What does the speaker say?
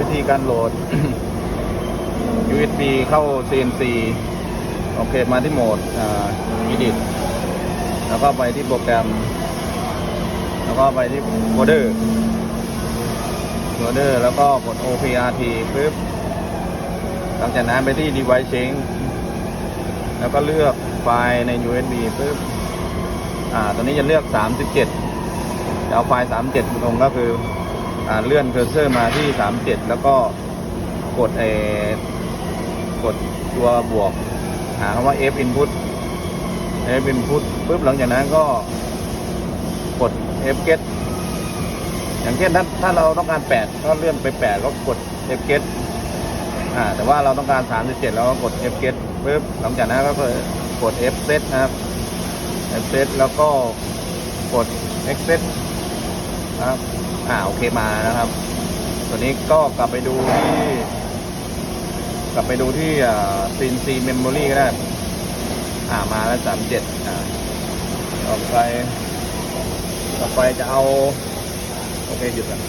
วิธีการโหลด USB เข้า CNC โอเคมาที่โหมดอ่า Edit แล้วก็ไปที่โปรแกรม แล้วก็ไปที่โคเดอร์โคเดอร์แล้วก็กด OPRT ปึ๊บหลังจากนั้นไปที่ Device Change แล้วก็เลือกไฟล์ใน USB ปึ๊บอ่าตอนนี้จะเลือก 37จะเอาไฟล์ 37ลงก็คือ เลื่อนเคอร์เซอร์มาที่ 37 แล้วก็กดเออกดตัวบวก หาคำว่า F input F input ปุ๊บหลังจากนั้นก็กด F get อย่างเช่นถ้าถ้าเราต้องการ 8 ก็เลื่อนไป 8 ก็กด F get อ่าแต่ว่าเราต้องการ 37 แล้วก็กด F get ปุ๊บหลังจากนั้นก็กด F set นะครับ F set แล้วก็กด X set นะครับ อ่าโอเคมานะครับ ตัวนี้ก็กลับไปดูที่ กลับไปดูที่อ่า CNC memory ก็ได้ อ่ามาแล้วสามเจ็ดอ่าต่อไป ต่อไปจะเอา โอเคหยุดก่อน